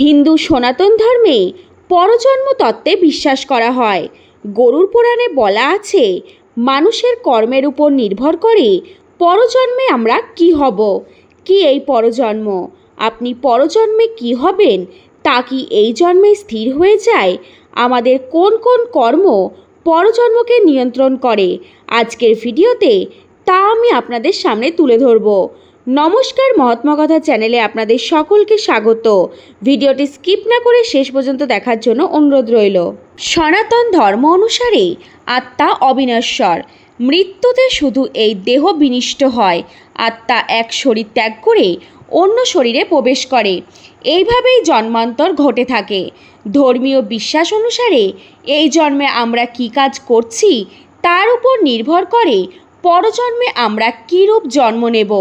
হিন্দু সনাতন ধর্মে পরজন্ম তত্ত্বে বিশ্বাস করা হয়। গরুর পুরাণে বলা আছে, মানুষের কর্মের উপর নির্ভর করে পরজন্মে আমরা কি হব? কি এই পরজন্ম? আপনি পরজন্মে কি হবেন? তা কি এই জন্মে স্থির হয়ে যায়? আমাদের কোন কোন কর্ম পরজন্মকে নিয়ন্ত্রণ করে? আজকের ভিডিওতে তা আমি আপনাদের সামনে তুলে ধরব। নমস্কার মহাত্মা কথা চ্যানেলে আপনাদের সকলকে স্বাগত। ভিডিওটি স্কিপ না করে শেষ পর্যন্ত দেখার জন্য অনুরোধ রইল। সনাতন ধর্ম অনুসারে আত্মা অবিনশ্বর। মৃত্যুতে শুধু এই দেহ বিনিষ্ট হয়। আত্মা এক শরীর ত্যাগ করে অন্য শরীরে প্রবেশ করে। এইভাবেই জন্মান্তর ঘটে থাকে। ধর্মীয় বিশ্বাস অনুসারে এই জন্মে আমরা কী কাজ করছি, তার উপর নির্ভর করে পরজন্মে আমরা কীরূপ জন্ম নেব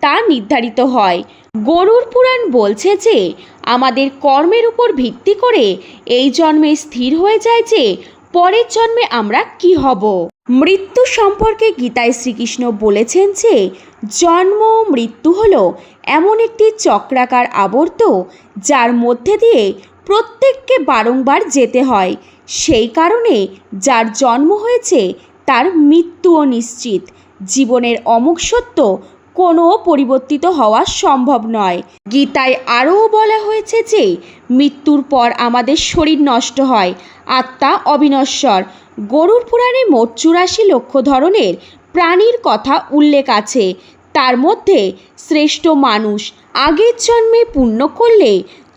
তা নির্ধারিত হয়। গরুর পুরাণ বলছে যে, আমাদের কর্মের উপর ভিত্তি করে এই জন্মে স্থির হয়ে যায় যে, পরের জন্মে আমরা কি হব। মৃত্যু সম্পর্কে গীতায় শ্রীকৃষ্ণ বলেছেন যে, জন্ম মৃত্যু হল এমন একটি চক্রাকার আবর্ত যার মধ্যে দিয়ে প্রত্যেককে বারংবার যেতে হয়। সেই কারণে যার জন্ম হয়েছে তার মৃত্যুও নিশ্চিত। জীবনের অমুক সত্য কোনো পরিবর্তিত হওয়া সম্ভব নয়। গীতায় আরও বলা হয়েছে যে, মৃত্যুর পর আমাদের শরীর নষ্ট হয়, আত্মা অবিনশ্বর। গরুর পুরাণে মোট চুরাশি লক্ষ ধরনের প্রাণীর কথা উল্লেখ আছে। তার মধ্যে শ্রেষ্ঠ মানুষ আগের জন্মে পুণ্য করলে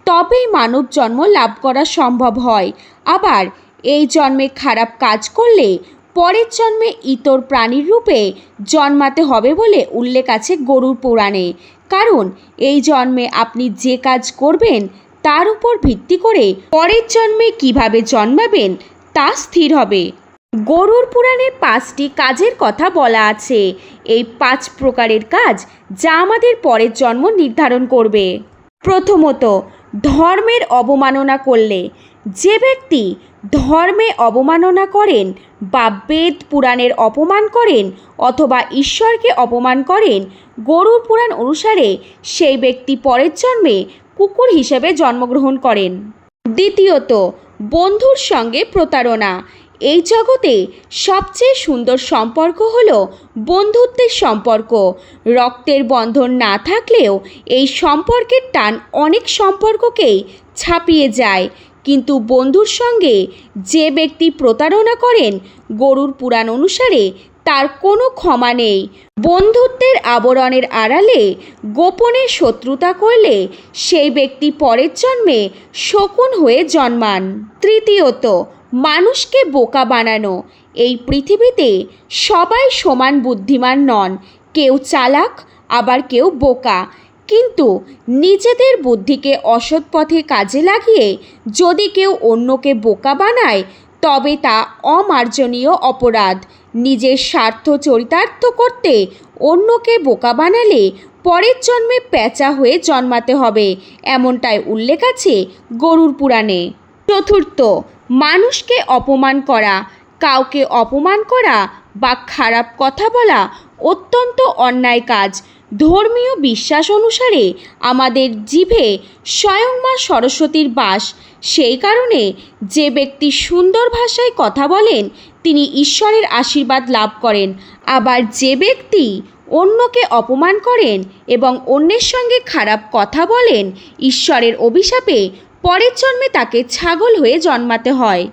তবেই মানব জন্ম লাভ করা সম্ভব হয়। আবার এই জন্মে খারাপ কাজ করলে পরের জন্মে ইতর প্রাণীর রূপে জন্মাতে হবে বলে উল্লেখ আছে গরুর পুরাণে। কারণ, এই জন্মে আপনি যে কাজ করবেন, তার উপর ভিত্তি করে পরের জন্মে কীভাবে জন্মাবেন, তা স্থির হবে। গরুর পুরাণে পাঁচটি কাজের কথা বলা আছে। এই পাঁচ প্রকারের কাজ যা আমাদের পরের জন্ম নির্ধারণ করবে। প্রথমত, ধর্মের অবমাননা করলে। যে ব্যক্তি ধর্মে অবমাননা করেন, বা বেদ পুরাণের অপমান করেন, অথবা ঈশ্বরকে অপমান করেন, গরুর পুরাণ অনুসারে সেই ব্যক্তি পরের জন্মে কুকুর হিসেবে জন্মগ্রহণ করেন। দ্বিতীয়ত, বন্ধুর সঙ্গে প্রতারণা। এই জগতে সবচেয়ে সুন্দর সম্পর্ক হল বন্ধুত্বের সম্পর্ক। রক্তের বন্ধন না থাকলেও এই সম্পর্কের টান অনেক সম্পর্ককেই ছাপিয়ে যায়। কিন্তু বন্ধুর সঙ্গে যে ব্যক্তি প্রতারণা করেন, গরুর পুরাণ অনুসারে তার কোনো ক্ষমা নেই। বন্ধুত্বের আবরণের আড়ালে গোপনে শত্রুতা করলে সেই ব্যক্তি পরের জন্মে শকুন হয়ে জন্মান। তৃতীয়ত, মানুষকে বোকা বানানো। এই পৃথিবীতে সবাই সমান বুদ্ধিমান নন। কেউ চালাক, আবার কেউ বোকা। কিন্তু নিজেদের বুদ্ধিকে অসৎ পথে কাজে লাগিয়ে যদি কেউ অন্যকে বোকা বানায়, তবে তা অমার্জনীয় অপরাধ। নিজের স্বার্থ চরিতার্থ করতে অন্যকে বোকা বানালে পরের জন্মে প্যাঁচা হয়ে জন্মাতে হবে, এমনটাই উল্লেখ আছে গরুর পুরাণে। চতুর্থ, মানুষকে অপমান করা। কাউকে অপমান করা বা খারাপ কথা বলা অত্যন্ত অন্যায় কাজ। ধর্মীয় বিশ্বাস অনুসারে আমাদের জিভে স্বয়ং মা সরস্বতীর বাস। সেই কারণে যে ব্যক্তি সুন্দর ভাষায় কথা বলেন, তিনি ঈশ্বরের আশীর্বাদ লাভ করেন। আবার যে ব্যক্তি অন্যকে অপমান করেন এবং অন্যের সঙ্গে খারাপ কথা বলেন, ঈশ্বরের অভিশাপে পরের জন্মে তাকে ছাগল হয়ে জন্মাতে হয়।